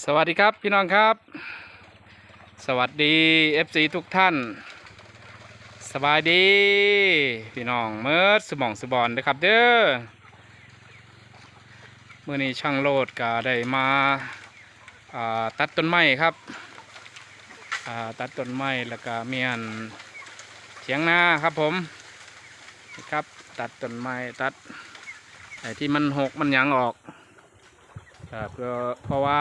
สวัสดีครับพี่น้องครับ สวัสดี FC ทุกท่าน สบายดี พี่น้องเมิร์ดสมองสบอนนะครับเด้อเมื่อนี้ช่างโลดก็ได้มาาตัดต้นไม้ครับตัดต้นไม้แล้วก็เมียนเถียงนาครับผมนะครับตัดต้นไม้ตัดไอ้ที่มันหกมันยังออกครับก็เพราะว่า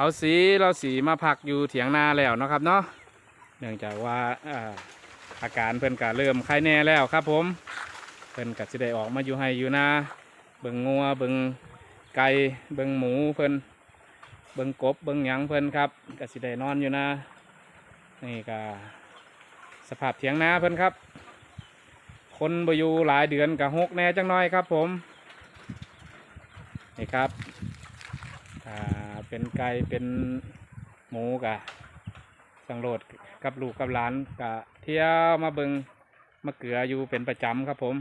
เอาสีเราสีมาพักอยู่เถียงนาแล้วนะครับเนาะเนื่องจากว่าอาการเพิ่นก็เริ่มไข้แน่แล้วครับผมเพิ่นก็สิได้ออกมาอยู่ให้อยู่นาเบิ่งงัวเบิ่งไก่เบิ่งหมูเพิ่นเบิ่งกบเบิ่งหยังเพิ่นครับก็สิได้นอนอยู่นานี่ก็สภาพเถียงนาเพิ่นครับ คนบ่อยู่หลายเดือนก็หกแน่จังน้อยครับผมนี่ครับ เป็นไก่เป็นหมูกะสังโรดกับลูกกับหลานกะเที่ยวมาเบิงมาเกลืออยู่เป็นประจำครับผม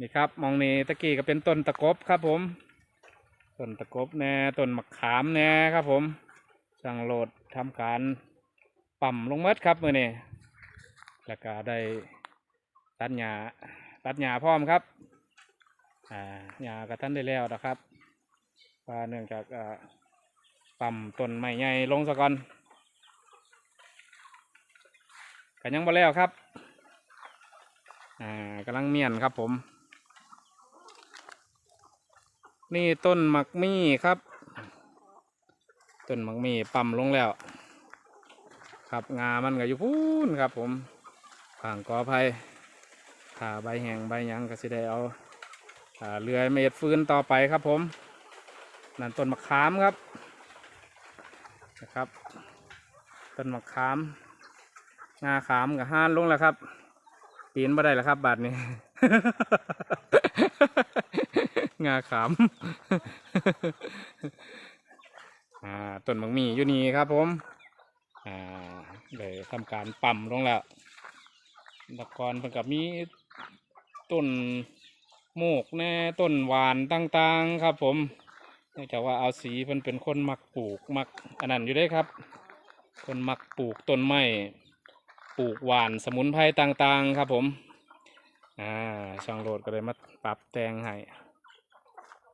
นี่ครับมองนี่ตะกี้ก็เป็นต้นตะกบครับผมต้นตะกบแน่ต้นมะขามแน่ครับผม สังโรดทำการปั่มลงเมดครับมือนี่แล้วก็ได้ตัดหญ้าตัดหญ้าพร้อมครับอ่าหญ้ากับท่านได้แล้วนะครับ ว่าเนื่องจากอ่าปั๊มต้นไม้ใหญ่ลงซะก่อนกันยังบ่แล้วครับอ่ากำลังเมียนครับผม นี่ต้นหมักมี่ครับ ต้นหมักมี่ปั๊มลงแล้ว ครับงามันก็อยู่พูนครับผมผางกอไผ่ขาใบแห้งใบยังก็สิได้เอาเรือยเม็ดฟืนต่อไปครับผม นั่นต้นมะขามครับนะครับ ต้นมะขามงาขามกับห้านลงแล้วครับปีนมาได้แล้วครับบาดนี้ งาขามอ่าต้นมังมีอยู่นี่ครับผมอ่าเลยทำการปั่มลงแล้วตะกอนเพิ่นกับมีต้นโมกแน่ต้นหวานต่างๆครับผม เนื่องจากว่าเอาสีเพิ่นเป็นคนมักปลูกมักอันนั้นอยู่ได้ครับ คนมักปลูกต้นไม้ปลูกหวานสมุนไพรต่างๆครับผมอ่าช่างโรดก็เลยมาปรับแต่งให้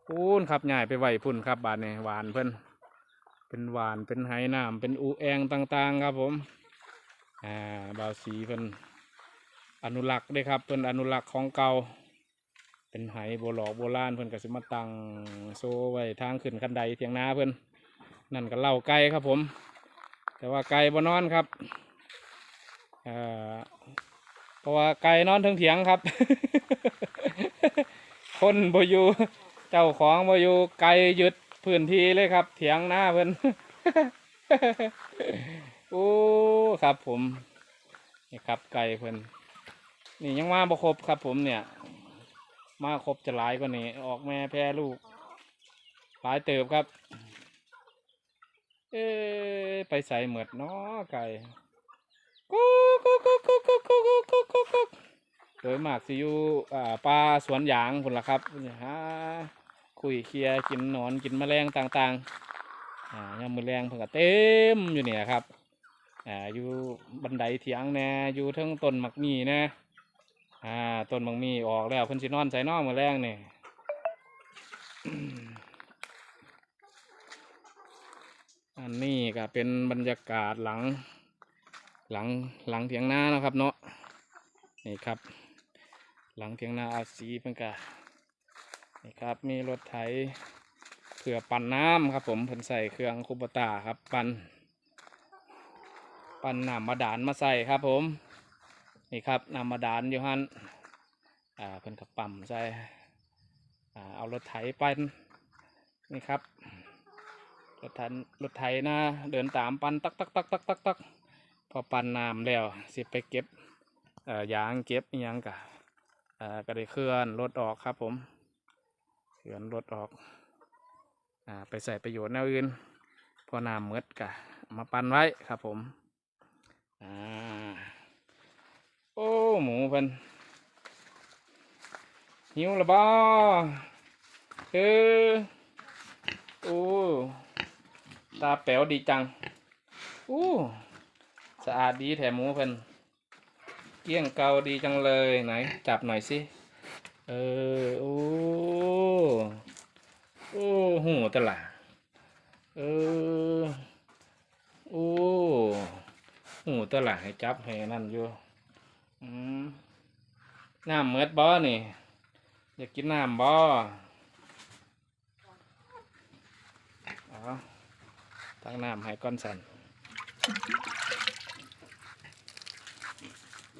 พูนครับใหญ่ไปไหวพุ่นครับบานนี้หวานเพิ่นเป็นหวานเป็นไหน้ำเป็นอูแองต่างๆ ครับผมอ่าบาวสีเพิ่นอนุรักษ์ด้ครับเพิ่นอนุรักษ์ของเก่า เป็นไหโบหลอกโบราณเพิ่อนก็สิมาตั้งโซ่ไว้ทางขึ้นคันไดเทียงนาเพิ่อนนั่นก็เล่าไก่ครับผม แต่ว่าไก่บนอนครับเอ่อเพราะว่าไก่นอนเทิงเถียงครับ คนบอยู่เจ้าของบอยู่ไก่ยึดพื้นที่เลยครับ เถียงหน้าเพิ่อนโอ้ครับผมนี่ครับไก่เพิ่อนนี่ยังมาบ่ครบครับผมเนี่ย มาครบจะหลายกว่านี้ ออกแม่แพร่ลูก หลายเติบครับ เอ๊ไปใส่เหมือดเนาะไก่กุ๊กกุ๊กกุ๊กกุ๊กกุ๊กกุ๊กกุ๊กกุ๊กกุ๊กโดยมากสิอยู่อ่าปลาสวนยางพุ่นละครับฮะคุยเคลียกินหนอนกินแมลงต่างๆอ่ายามมือแรงเพิ่นก็เต็มอยู่เนี่ยครับอ่าอยู่บันไดเถียงแน่อยู่เทิงต้นหมักมีแน่ อ่าต้นบางมีออกแล้วเพิ่นสินอนใส่นอกมือแรงนี่อันนี้ก็เป็นบรรยากาศหลัง หลังหลังเถียงนานะครับเนาะนี่ครับ หลังเถียงนาอาสีเพิ่นกะนี่ครับมีรถไถเผื่อปั่นน้ำครับ ผมเพิ่นใส่เครื่องคูปตาครับปั่นปั่นน้ำมาดานมาใส่ครับผม นี่ครับนำมาดานอยู่ฮันอ่าเพิ่นกับปั๊มใส่อ่าเอารถไถไปนี่ครับรถไถรถไถนะเดินตามปันตักตักตักตักตักตักพอปันน้ำแล้วสิไปเก็บเอ่อยางเก็บยังกะอ่าก็ได้เคลื่อนรถออกครับผมเคลื่อนรถออกอ่าไปใส่ประโยชน์แนวอื่น พอน้ำเมดกะมาปันไว้ครับผมอ่า หมูเพิ่นหิวละบ่เออโอ้ตาแป๋วดีจังอู้สะอาดดีแถมหมูเพิ่นเกี้ยงเกาดีจังเลยไหนจับหน่อยสิเออโอ้โอ้หูตะละเออโอ้หูตะละให้จับให้นั่นอยู่ อืมน้ำเมือดบ่นี่ อยากกินน้ำบ่เอาตั้งน้ำให้ก้อนสัน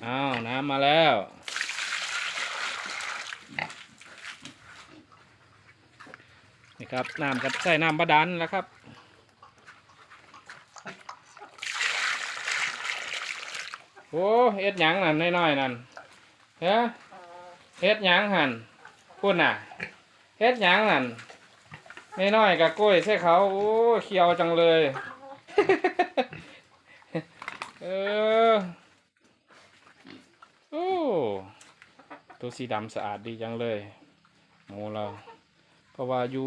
อ้าว น้ำมาแล้ว นี่ครับ น้ำก็ใส่น้ำบาดาลแล้วครับ โอ้เอ็ดหยังนั่นน้อยๆนั่นเฮ้เฮ็ดหยังหันพูดน่ะเฮ็ดหยังนั่นน้อยๆกับกล้วยใส่เขาโอ้เขียวจังเลย เออโอ้ตัวสีดำสะอาดดีจังเลยหมูเรา เพราะว่าอยู่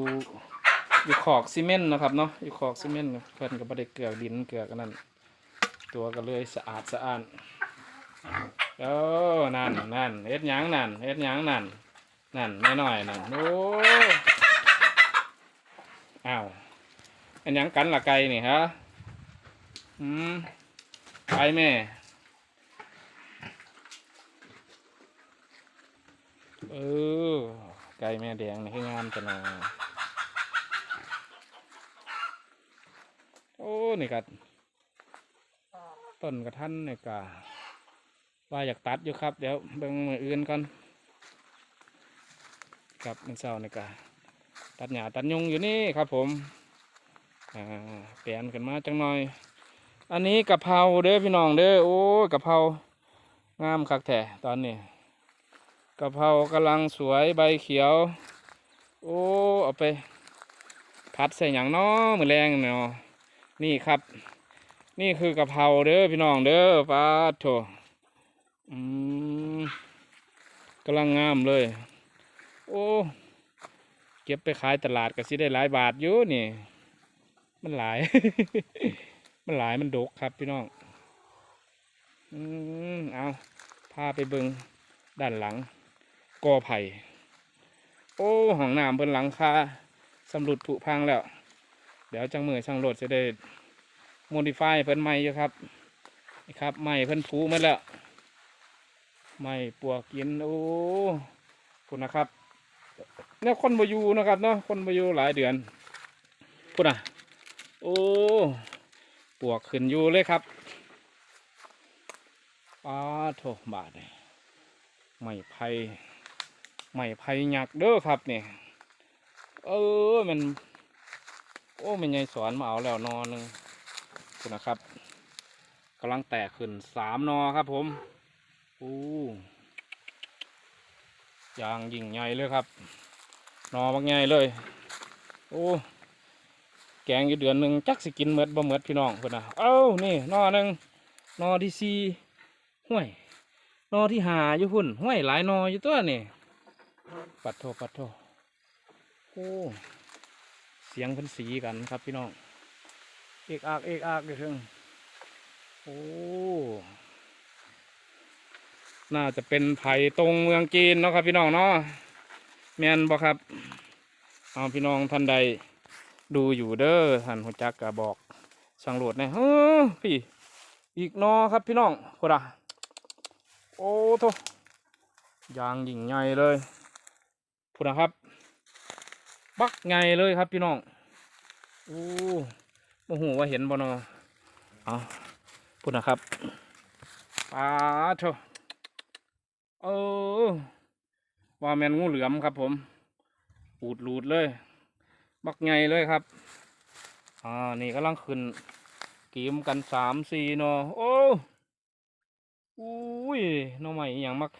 อยู่ขอกซีเมนต์นะครับเนาะอยู่ขอกซีเมนต์เพื่อนก็บ่ได้เกลือกดินเกลือกอันนั่น ตัวก็เลยสะอาดสะอาดเออนั่นนั่นเฮ็ดหยังนั่นเฮ็ดหยังนั่นนั่นไม่น้อยนั่นโอ้อ้าวอันยังกันละไก่นี่ฮะอืมไปแม่เออไก่แม่แดงนี่ให้งามจังนะโอ้นี่กัด ต้นกระทันนี่กะว่าอยากตัดอยู่ครับ เดี๋ยวเบิ่งมืออื่นก่อนครับมันเศร้านี่กะตัดหญ้าตัดยุงอยู่นี่ครับ ผมอ่าเปลี่ยนกันมาจังหน่อย อันนี้กะเพราเด้อพี่น้องเด้อโอ้ยกะเพรางามคักแท้ตอนนี้กะเพรากำลังสวยใบเขียว โอ้เอาไป พัดใส่หยังน้อมือแรงเนาะนี่ครับ นี่คือกะเพราเด้อพี่น้องเด้อปาดโถอืมกำลังงามเลย โอ้เก็บไปขายตลาดก็สิได้หลายบาทอยู่นี่ มันหลาย มันหลายมันดกครับพี่น้อง อืมเอาพาไปเบิงด้านหลังกอไผ่โอ้ห้องน้ำเพิ่นหลังคาสำรุดผุพังแล้ว เดี๋ยวจังมือช่างรถจะได้ โมดิฟายเพิ่นใหม่อยู่ครับนี่ครับใหม่เพิ่นผูมาแล้วใหม่ปวกกินโอ้คุณนะครับเนี่ยคนบอยู่นะครับเนาะคนบอยู่หลายเดือนพูดอะโอ้ปวกขึ้นอยู่เลยครับป้าโถบาทเลยไม้ไผ่ไม้ไผ่หยักเด้อครับเนี่ยเออมัน โอ้มันยายสอนมาเอาแล้วนอหนึง คุณนะครับกำลังแตกขึ้นสามนอครับผมอู้ยางยิ่งใหญ่เลยครับ นอบักใหญ่เลยโอ้แกงอยู่เดือนหนึ่งจักสิกินเมือดบ่เมือดพี่น้องคุณนะเอ้านี่นอหนึ่งนอที่สี่ห่วยนอที่หาอยู่พุ่นห้วยหลายนออยู่ตัวนี่ปัดโทปัดโทโอ้เสียงเพันสีกันครับพี่น้อง เอกอักเอกอักอยู่เทึงโอ้ น่าจะเป็นไผ่ตรงเมืองจีนเนาะครับพี่น้องเนาะแมนบ่ครับเอาพี่น้องท่านใดดูอยู่เด้อท่านหัวจักกะบอกสังโหลดแน่เฮ้อพี่ อีกนอครับพี่น้องโคดาโอ้โถยางหยิ่งใหญ่เลยพูดนะครับ บักใหญ่เลยครับพี่น้องโอ้ โมโหว่าเห็นบ่นอเอาพูดนะครับปลาโถเออว่าแมนงูเหลือมครับ ผมปูดหลูดเลย บักใหญ่เลยครับ อ่า นี่กำลังขึ้นกีมกันสามสี่นอโอ้อุ้ยน้องใหม่อย่างมัก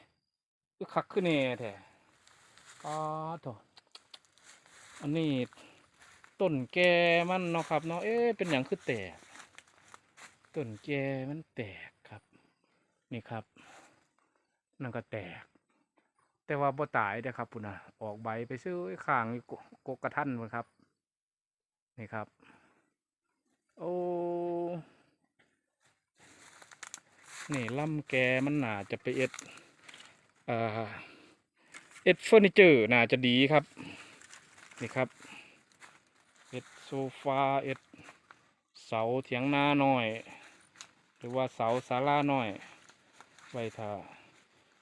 คักขึ้นแน่แท้อ้าโถอันนี้ ต้นแกมันเนาะครับเนาะเอ๊ะเป็นอย่างคือแตกต้นแกมันแตกครับ นี่ครับนั่นก็แตก แต่ว่าบ่ตายเด้อครับปุ่นนะออกใบไปซื้อข้างกกกระทันพุ่นครับ นี่ครับ โอ้นี่ล่ำแกมันน่าจะไปเอ็ดเอ็ดเฟอร์นิเจอร์น่าจะดีครับ นี่ครับ โซฟาเอ็ดเสาเถียงนาหน่อย หรือว่าเสาศาลาหน่อย ไว้ถ้า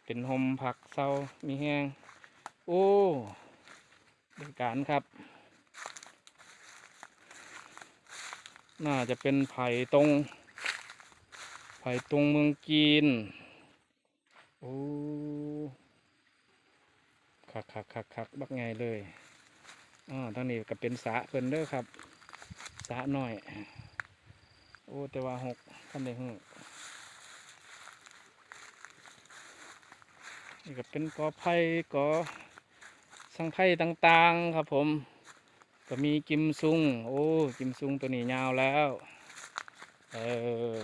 เป็นหมผักเสามีแห้ง โอ้บริการครับ น่าจะเป็นไผ่ตรง ไผ่ตรงเมืองจีน โอ้คักคักคักคักบักไงเลย อ๋อทางนี้ก็เป็นสะเพิ่นเด้อครับสระน้อย โอ้แต่ว่าหกขั้นได้หกนี่ก็เป็นกอไผ่กอสังไผ่ต่างๆครับผม ก็มีกิมซุง โอ้กิมซุงตัวนี้ยาวแล้ว เออ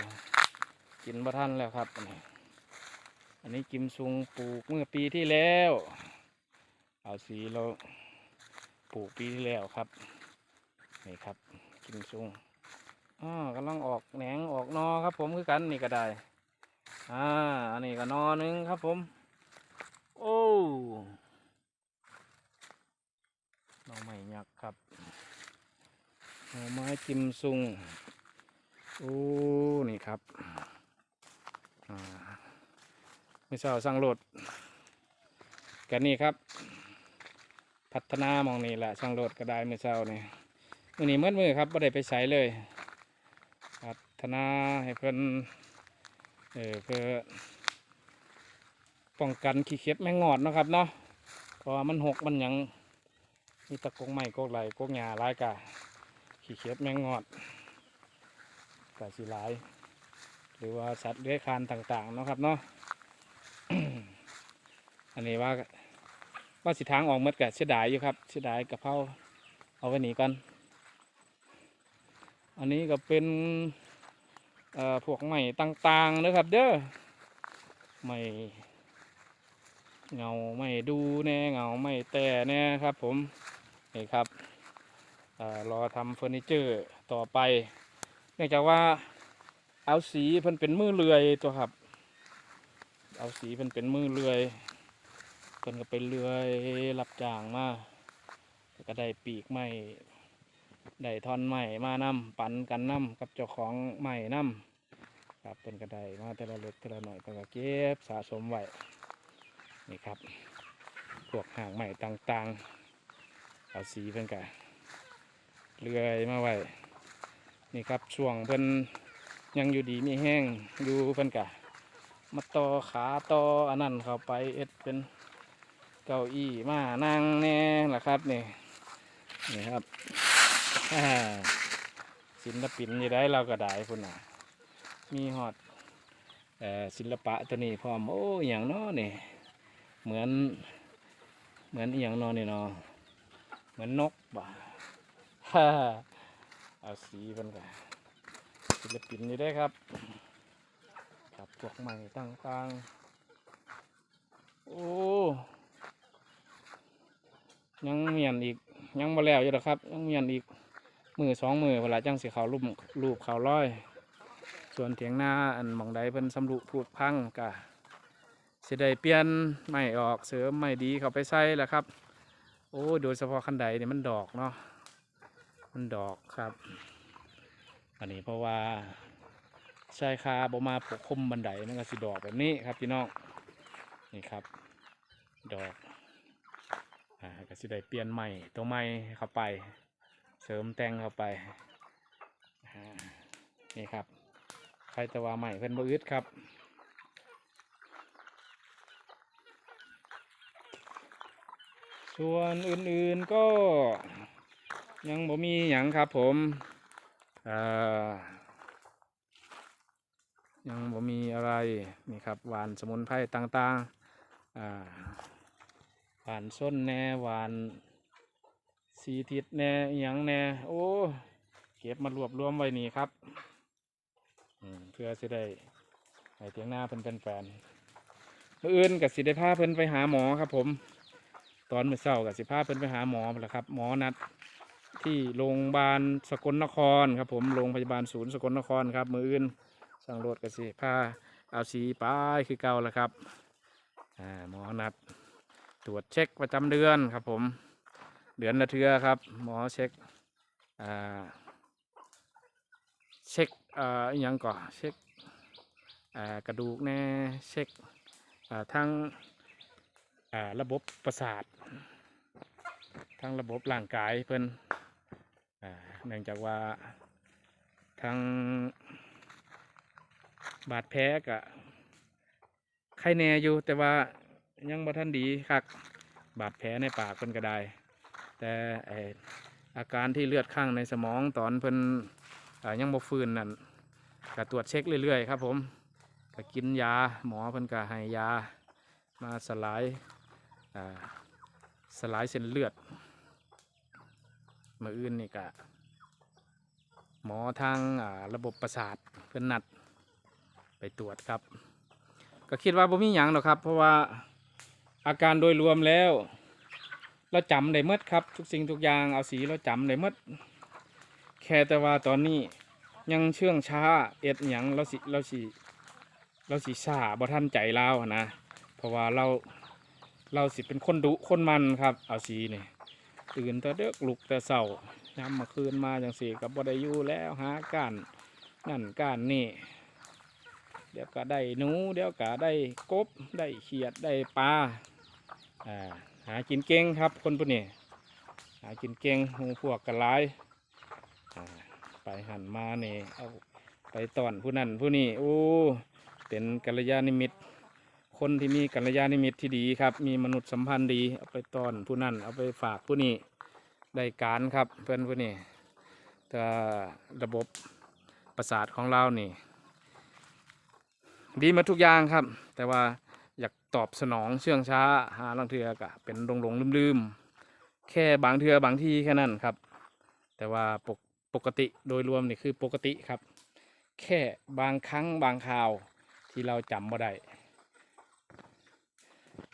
กินบ่ทันแล้วครับอันนี้อันนี้กิมซุงปลูกเมื่อปีที่แล้ว เอาสีเรา ปลูกปีที่แล้วครับ นี่ครับกิมซุงอ่ากำลังออกแหนงออกนอครับ ผมคือกันนี่ก็ได้อ่าอันนี้ก็นอหนึงครับผม โอ้หน่อไม้ยักษ์ครับหน่อไม้กิมซุงโอ้นี่ครับอ่าไม่เศร้าสั่งรถกันนี่ครับ พัฒนามองนี่แหละสั่งรถก็ได้ไม่เศร้านี่มือนี้มื่อมือครับไม่ได้ไปใช้เลย พัฒนาให้เพิ่อนเออเพื่อป้องกันขี้เข็บแมงงอดนะครับเนาะเพราะมันหกมันยังมีตะกงไม้กกไหลกกหญ้าลายกะขี้เข็บแมงงอดกาสิหลาย หรือว่าสัตว์เลื้อยคานต่างๆนะครับเนาะอันนี้ว่า ว่าสิทางออกหมดกะเสียดายอยู่ครับเสียดายกะเพราเอาไว้หนีก่อนอันนี้ก็เป็นพวกไม้ต่างๆนะครับ เด้อไม้เงาไม้ดูแน่เงาไม้แต่แน่ครับผมนี่ครับเอ่อรอทำเฟอร์นิเจอร์ต่อไป เนื่องจากว่าเอาสีเพิ่นเป็นมือเลื่อยตัวครับ เอาสีเพิ่นเป็นมือเลื่อย เพิ่นก็ไปเลื่อยรับจ้างมาก็ได้ปีกไม้ได้ท่อนไม้มานำปันกันนำกับเจ้าของไม้นำครับเพิ่นก็ได้มาแต่ละเล็กแต่ละหน่อยเพิ่นก็เก็บสะสมไว้นี่ครับพวกหางไม้ต่างๆเอาสีเพิ่อนก็เลื่อยมาไว้นี่ครับช่วงเพิ่อนยังอยู่ดีมีแห้งอยู่เพิ่อนกะมาต่อขาต่ออันนั้นเข้าไปเอ็ดเป็น เก้าอี้มานั่งแน่ล่ะครับนี่นี่ครับศิลปินยี่ได้เราก็ได้พุ่นน่ะ มีฮอดศิลปะตัวนี้พร้อม โอ้อย่างน้อนี่เหมือน เหมือนอย่างนอนี่เนาะเหมือนนกบ่าฮ่าเอาสีมันกันศิลปินนี่ได้ครับกับพวกใหม่ต่างๆ โอ้ ยังเมียนอีกยังมาแล้วอยู่หรอครับ ยังเมียนอีกมือสองมือเวลาจังสีเขารูปรูปเขาร้อย ส่วนเถียงหน้าอันหมองใดเพิ่นสำรุพูดพังกะสิได้เปลี่ยนใหม่ออกเสริมใหม่ดีเขาไปใส่แหละครับ โอ้โดยเฉพาะคันใดเนี่ยมันดอกเนาะมันดอกครับ อันนี้เพราะว่าชายคาบมาปกคลุมบันไดมันก็สิดอกแบบนี้ครับพี่น้องนี่ครับ ดอก ก็สิได้เปลี่ยนใหม่ตัวใหม่เข้าไป เสริมแต่งเข้าไปนี่ครับใครต่ว่าใหม่เพิ่นบ่อึดครับส่วนอื่นๆก็ยังบ่มีหยังครับผมยังบ่มีอะไรนี่ครับหวานสมุนไพรต่างๆอ่า หวานส้นแน่หวานสีทิศแน่อหยังแน่ โอ้ เก็บมารวบรวมไว้นี่ครับเพื่อสิได้ให้เทียงหน้าเพิ่นเป็นแฟนมื่ออื่นกับสิได้พาเพิ่นไปหาหมอครับ ผม ตอนมื้อเช้ากับสิพาเพิ่นไปหาหมอพุ่นล่ะครับ หมอนัดที่โรงพยาบาลสกลนครครับ ผมโรงพยาบาลศูนย์สกลนครครับ มืออื่นสั่งรถกับสิพาเอาสีไปคือเก่าแล้วครับอ่าหมอนัด ตรวจเช็คประจำเดือนครับผมเดือนละเทือครับ หมอเช็คเช็คอ่าอหยังก่อนเช็คกระดูกแน่เช็คทั้งระบบประสาท ทั้งระบบร่างกายเพิ่นอ่าเนื่องจากว่าทั้งบาดแผลกะไข้แน่อยู่แต่ว่า ยังบ่ทันดีคักบาดแผลในปากเพิ่นก็ได้ แต่อาการที่เลือดข้างในสมองตอนเพิ่นยังบ่ฟื้นนั่นก็ตรวจเช็คเรื่อยๆครับผมก็กินยาหมอเพิ่นก็ให้ยามาสลายสลายเส้นเลือดมืออื่นนี่ก็หมอทางระบบประสาทเพื่อนนัดไปตรวจครับ ก็คิดว่าบ่มีหยังหรอกครับ เพราะว่า อาการโดยรวมแล้ว เราจำได้หมดครับ ทุกสิ่งทุกอย่างเอาสีเราจำได้หมดแค่แต่ว่าตอนนี้ยังเชื่องช้าเอ็ดหยังเราสิเราสิเราสิซาบ่ทันใจเรานะเพราะว่าเราเราสิเป็นคนดุคนมันครับเอาสีนี่ตื่นแต่เด็กลุกแต่เศร้ายามมาคืนมาจังสี่กับบ่ได้อยู่แล้วหาการนั่นการนี่เดี๋ยวก็ได้หนู เดี๋ยวก็ได้กบ ได้เขียด ได้ปลา อ่าหากินเก่งครับคนพวกนี้หากินเก่งหูพวกกันหลายไปหันมาเนี่เอาไปตอนผู้นั้นผู้นี้โอ้เป็นกัลยาณมิตร คนที่มีกัลยาณมิตรที่ดีครับ มีมนุษยสัมพันธ์ดีเอาไปต้อนผู้นั้นเอาไปฝากผู้นี้ได้การครับเพื่อนผู้นี้แต่ระบบประสาทของเรานี่ดีมาทุกอย่างครับ แต่ว่า อยากตอบสนองเชื่องช้า หาลังเทือกะเป็นหลงหลงลืมลืมๆแค่บางเทือบางที่แค่นั้นครับ แต่ว่าปกปกติโดยรวมนี่คือปกติครับ แค่บางครั้งบางคราวที่เราจำบ่ได้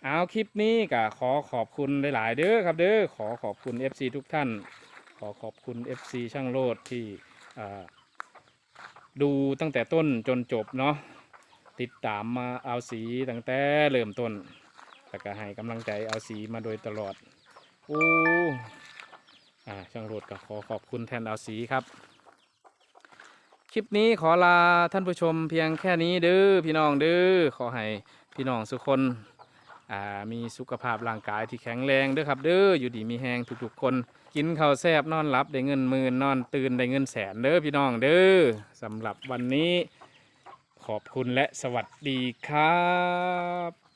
เอาคลิปนี้ก็ขอขอบคุณหลาย ๆ เด้อครับเด้อขอขอบคุณ FC ทุกท่าน ขอขอบคุณ FC ช่างโลดที่ดูตั้งแต่ต้นจนจบเนาะ ติดตามมาเอาสีตั้งแต่เริ่มต้นแล้วก็ให้กำลังใจเอาสีมาโดยตลอดโอ้อ่าช่างโลดก็ขอขอบคุณแทนเอาสีครับ คลิปนี้ขอลาท่านผู้ชมเพียงแค่นี้เด้อพี่น้องเด้อขอให้พี่น้องทุกคนอ่ามีสุขภาพร่างกายที่แข็งแรงเด้อครับ เด้ออยู่ดีมีแหงทุกๆคน กินข้าวแซ่บนอนหลับได้เงินหมื่นนอนตื่นได้เงินแสนเด้อพี่น้องเด้อสำหรับวันนี้ ขอบคุณและสวัสดีครับ